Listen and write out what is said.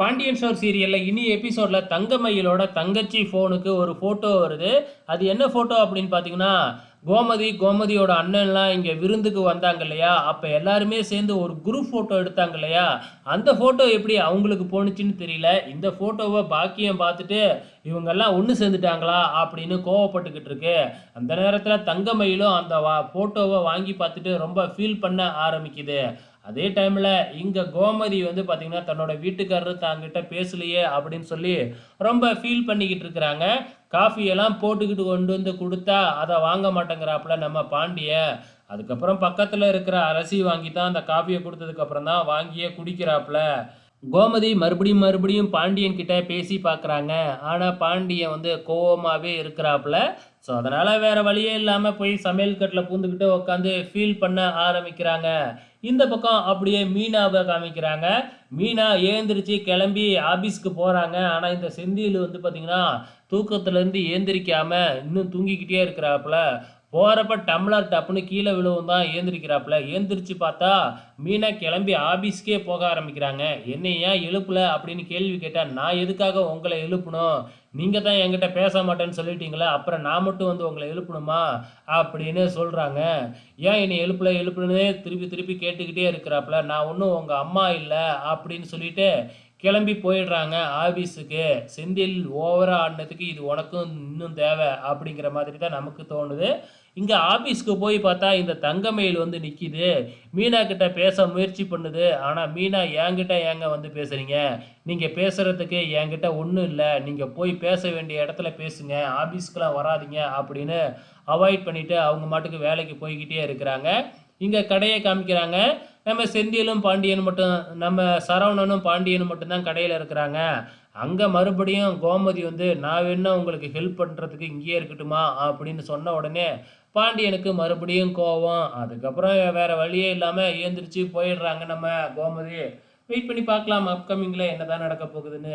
Pandian sure சீரியலில் இனி எபிசோடில் தங்கமயிலோட தங்கச்சி ஃபோனுக்கு ஒரு ஃபோட்டோ வருது. அது என்ன ஃபோட்டோ அப்படின்னு பார்த்தீங்கன்னா கோமதி கோமதியோட அண்ணன்லாம் இங்கே விருந்துக்கு வந்தாங்க இல்லையா? அப்போ எல்லாருமே சேர்ந்து ஒரு குரூப் ஃபோட்டோ எடுத்தாங்க இல்லையா? அந்த ஃபோட்டோ எப்படி அவங்களுக்கு போணுச்சுன்னு தெரியல. இந்த ஃபோட்டோவை பாக்கியம் பார்த்துட்டு இவங்கெல்லாம் ஒன்று சேர்ந்துட்டாங்களா அப்படின்னு கோவப்பட்டுக்கிட்டு இருக்கு. அந்த நேரத்தில் தங்கமயிலும் அந்த வா ஃபோட்டோவை வாங்கி பார்த்துட்டு ரொம்ப ஃபீல் பண்ண ஆரம்பிக்குது. அதே டைமில் இங்கே கோமதி வந்து பார்த்திங்கன்னா தன்னோட வீட்டுக்காரர் தாங்கிட்ட பேசலையே அப்படின்னு சொல்லி ரொம்ப ஃபீல் பண்ணிக்கிட்டு இருக்கிறாங்க. காஃபியெல்லாம் போட்டுக்கிட்டு கொண்டு வந்து கொடுத்தா அதை வாங்க மாட்டேங்கிறாப்புல நம்ம பாண்டிய. அதுக்கப்புறம் பக்கத்தில் இருக்கிற அரசி வாங்கி தான் அந்த காஃபியை கொடுத்ததுக்கப்புறம் தான் வாங்கியே குடிக்கிறாப்புல. கோமதி மறுபடியும் மறுபடியும் பாண்டியன் கிட்ட பேசி பார்க்குறாங்க ஆனால் பாண்டியன் வந்து கோவமாகவே இருக்கிறாப்புல. ஸோ அதனால் வேறு வழியே இல்லாமல் போய் சமையல் கட்டில் பூந்துக்கிட்டு உட்காந்து ஃபீல் பண்ண ஆரம்பிக்கிறாங்க. இந்த பக்கம் அப்படியே மீனாவை காமிக்கிறாங்க. மீனா ஏந்திரிச்சு கிளம்பி ஆஃபீஸ்க்கு போகிறாங்க ஆனால் இந்த செந்தியில் வந்து பார்த்திங்கன்னா தூக்கத்துலேருந்து ஏந்திரிக்காமல் இன்னும் தூங்கிக்கிட்டே இருக்கிறாப்புல. போகிறப்ப டம்ளர் டப்புன்னு கீழே விழுவும் தான் ஏந்திரிக்கிறாப்புல. ஏந்திரிச்சு பார்த்தா மீனா கிளம்பி ஆபீஸ்க்கே போக ஆரம்பிக்கிறாங்க. என்னை ஏன் எழுப்பல அப்படின்னு கேள்வி கேட்டால் நான் எதுக்காக உங்களை எழுப்பணும் நீங்கள் தான் என்கிட்ட பேச மாட்டேன்னு சொல்லிட்டீங்களே அப்புறம் நான் மட்டும் வந்து உங்களை எழுப்பணுமா? அப்படின்னு சொல்கிறாங்க ஏன் என்னை எழுப்பல எழுப்புனே திருப்பி திருப்பி கேட்டுக்கிட்டே இருக்கிறாப்புல நான் ஒன்றும் உங்கள் அம்மா இல்லை அப்படின்னு சொல்லிட்டு கிளம்பி போயிடுறாங்க ஆஃபீஸுக்கு செந்தில் ஓவராக ஆடினதுக்கு இது உனக்கும் இன்னும் தேவை அப்படிங்கிற மாதிரி தான் நமக்கு தோணுது. இங்கே ஆஃபீஸ்க்கு போய் பார்த்தா இந்த தங்கமயில் வந்து நிற்கிது மீனா கிட்ட பேச முயற்சி பண்ணுது. ஆனால் மீனா என்கிட்ட ஏங்க வந்து பேசுகிறீங்க நீங்கள் பேசுகிறதுக்கு என்கிட்ட ஒன்றும் இல்லை. நீங்கள் போய் பேச வேண்டிய இடத்துல பேசுங்க. ஆஃபீஸ்க்கெலாம் வராதீங்க அப்படின்னு அவாய்ட் பண்ணிவிட்டு அவங்க மாட்டுக்கு வேலைக்கு போய்கிட்டே இருக்கிறாங்க. இங்கே கடையை காமிக்கிறாங்க. நம்ம செந்தியலும் பாண்டியன் மட்டும் நம்ம சரவணனும் பாண்டியனும் மட்டும்தான் கடையில் இருக்கிறாங்க. அங்கே மறுபடியும் கோமதி வந்து நான் வேணா உங்களுக்கு ஹெல்ப் பண்ணுறதுக்கு இங்கேயே இருக்கட்டுமா? அப்படின்னு சொன்ன உடனே பாண்டியனுக்கு மறுபடியும் கோவம். அதுக்கப்புறம் வேறு வழியே இல்லாமல் ஏந்திரிச்சு போயிடுறாங்க நம்ம கோமதி. வெயிட் பண்ணி பார்க்கலாம் அப்கமிங்கில் என்னதான் நடக்க போகுதுன்னு.